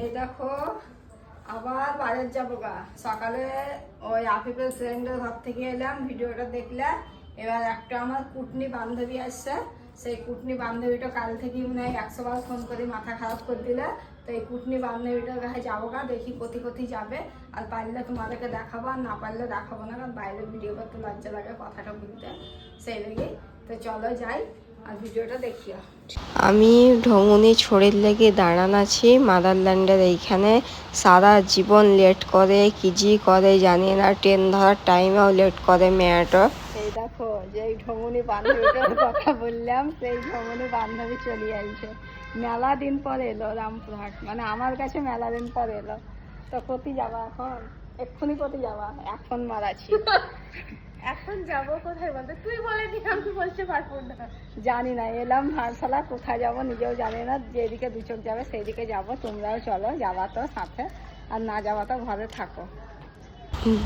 এই দেখো, আবার বাজার যাব গা। সকালে ওই আফিফের ফ্রেন্ডের ঘর থেকে এলাম, ভিডিওটা দেখলে। এবার একটা আমার কুটনি বান্ধবী আসছে। সেই কুটনি বান্ধবীটা কাল থেকেই মনে হয় একশো বার ফোন করে মাথা খারাপ করে দিলে। তো এই কুটনি বান্ধবীটার কাছে যাব গা, দেখি কোথি কোথি যাবে। আর পারলে তোমাদেরকে দেখাবো, আর না পারলে দেখাবো না, কারণ বাইরে ভিডিও করতে লজ্জা লাগে কথাটা বলতে। সেই লেগে তো চলো যাই। আমি ঢঙ্গুনি ছড়ির লেগে দাঁড়ান আছি মাদারল্যান্ডের এইখানে। সারা জীবন লেট করে কি জি করে জানি না ট্রেন ধরার টাইমেও লেট করে মেয়েটা। এই দেখো যেই ঢমুনি বান্ধবীটার কথা বললাম সেই ঢমুনি বান্ধবী চলে আসছে মেলা দিন পর এলো রামপুরহাট মানে আমার কাছে মেলা দিন পর এলো। তো কোথায় যাবা এখন? এক্ষুনি কোথায় যাবা এখন মারাছি। এখন যাব কোথায় বলতে? তুই বলে দি আমি বলতে পারব না। জানি না এলাম ভারসালা কোথায় যাব নিজেও জানি না যেদিকে দু চোখ যাবে সেই দিকে যাব তোমরাও চলো যাবা তো সাথে আর না যাওয়া তো ঘরে থাকো।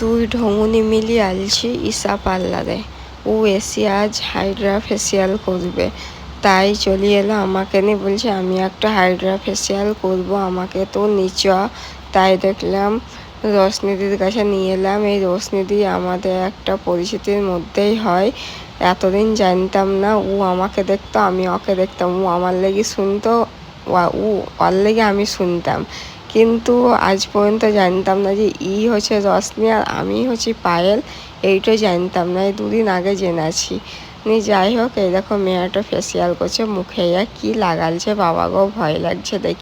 দুই ঢঙ্গুনি মিলিয়ে আলছি ঈশা পার্লারে। ও এসে আজ হাইড্রা ফেসিয়াল করবে। তাই চলে এলো আমাকে নিয়ে বলছে আমি একটা হাইড্রা ফেসিয়াল করব আমাকে তো নিচ তাই দেখলাম রোশনিদির কাছে নিয়ে এলাম। এই রোশনিদি আমাদের একটা পরিচিতির মধ্যেই হয়। এতদিন জানতাম না, ও আমাকে দেখতো, আমি ওকে দেখতাম। ও আমার লেগে শুনতো ও- ওর লেগে আমি শুনতাম। কিন্তু আজ পর্যন্ত জানতাম না যে ই হচ্ছে রশনি আর আমি হচ্ছি পায়েল। এইটা জানতাম না, এই দুদিন আগে জেনেছি। নি, যাই হোক, এই দেখো মেয়েটা ফেসিয়াল করছে, মুখে কি লাগালছে, বাবা গো, ভয় লাগছে দেখি।